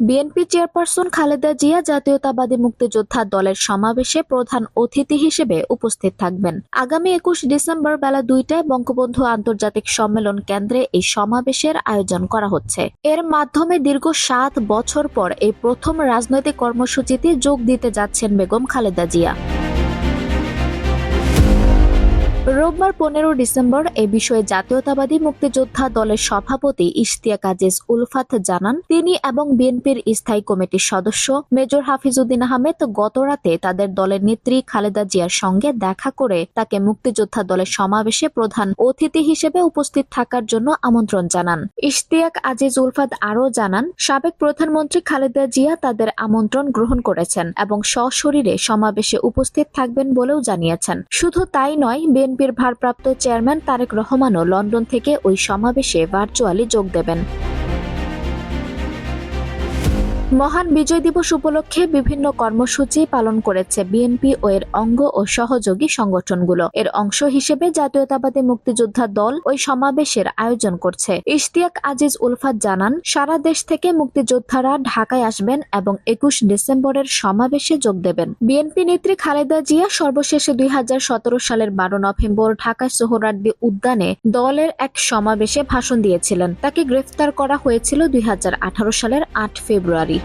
BNP chairperson Khaleda Zia জাতীয়তাবাদী মুক্তিযোদ্ধা দলের সমাবেশে প্রধান অতিথি হিসেবে উপস্থিত থাকবেন। আগামী একুশ ডিসেম্বর বেলা দুইটায় বঙ্গবন্ধু আন্তর্জাতিক সম্মেলন কেন্দ্রে এই সমাবেশের আয়োজন করা হচ্ছে। এর মাধ্যমে দীর্ঘ সাত বছর পর এই প্রথম রাজনৈতিক কর্মসূচিতে যোগ দিতে যাচ্ছেন বেগম খালেদা জিয়া। রোববার পনেরো ডিসেম্বর এ বিষয়ে জাতীয়তাবাদী মুক্তিযোদ্ধা দলের সভাপতি ইশতিয়াক আজিজ উলফাত জানান, তিনি এবং বিএনপির স্থায়ী কমিটির সদস্য মেজর হাফিজউদ্দিন আহমেদ গতরাতে তাদের দলের নেত্রী খালেদা জিয়ার সঙ্গে দেখা করে তাকে মুক্তিযোদ্ধা দলের সমাবেশে প্রধান অতিথি হিসেবে উপস্থিত থাকার জন্য আমন্ত্রণ জানান। ইশতিয়াক আজিজ উলফাত আরও জানান, সাবেক প্রধানমন্ত্রী খালেদা জিয়া তাদের আমন্ত্রণ গ্রহণ করেছেন এবং সশরীরে সমাবেশে উপস্থিত থাকবেন বলেও জানিয়েছেন। শুধু তাই নয় বিএনপির ভারপ্রাপ্ত চেয়ারম্যান তারেক রহমানও লন্ডন থেকে ওই সমাবেশে ভার্চুয়ালি যোগ দেবেন। মহান বিজয় দিবস উপলক্ষে বিভিন্ন কর্মসূচি পালন করেছে বিএনপি ও এর অঙ্গ ও সহযোগী সংগঠনগুলো। এর অংশ হিসেবে জাতীয়তাবাদী মুক্তিযোদ্ধা দল ওই সমাবেশের আয়োজন করছে। ইশতিয়াক আজিজ উলফাত জানান, সারা দেশ থেকে মুক্তিযোদ্ধারা ঢাকায় আসবেন এবং একুশ ডিসেম্বরের সমাবেশে যোগ দেবেন। বিএনপি নেত্রী খালেদা জিয়া সর্বশেষে দুই হাজার সতেরো সালের বারো নভেম্বর ঢাকা সোহরার্দি উদ্যানে দলের এক সমাবেশে ভাষণ দিয়েছিলেন। তাকে গ্রেফতার করা হয়েছিল দুই হাজার আঠারো সালের আট ফেব্রুয়ারি।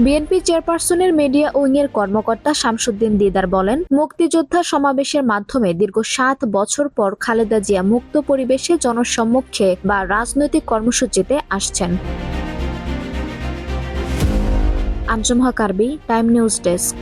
বিএনপি চেয়ারপারসনের মিডিয়া উইংয়ের কর্মকর্তা শামসুদ্দিন দিদার বলেন, মুক্তিযোদ্ধা সমাবেশের মাধ্যমে দীর্ঘ সাত বছর পর খালেদা জিয়া মুক্ত পরিবেশে জনসম্মুখে বা রাজনৈতিক কর্মসূচিতে আসছেন। আঞ্জুমহা কার্বি টাইম নিউজ ডেস্ক।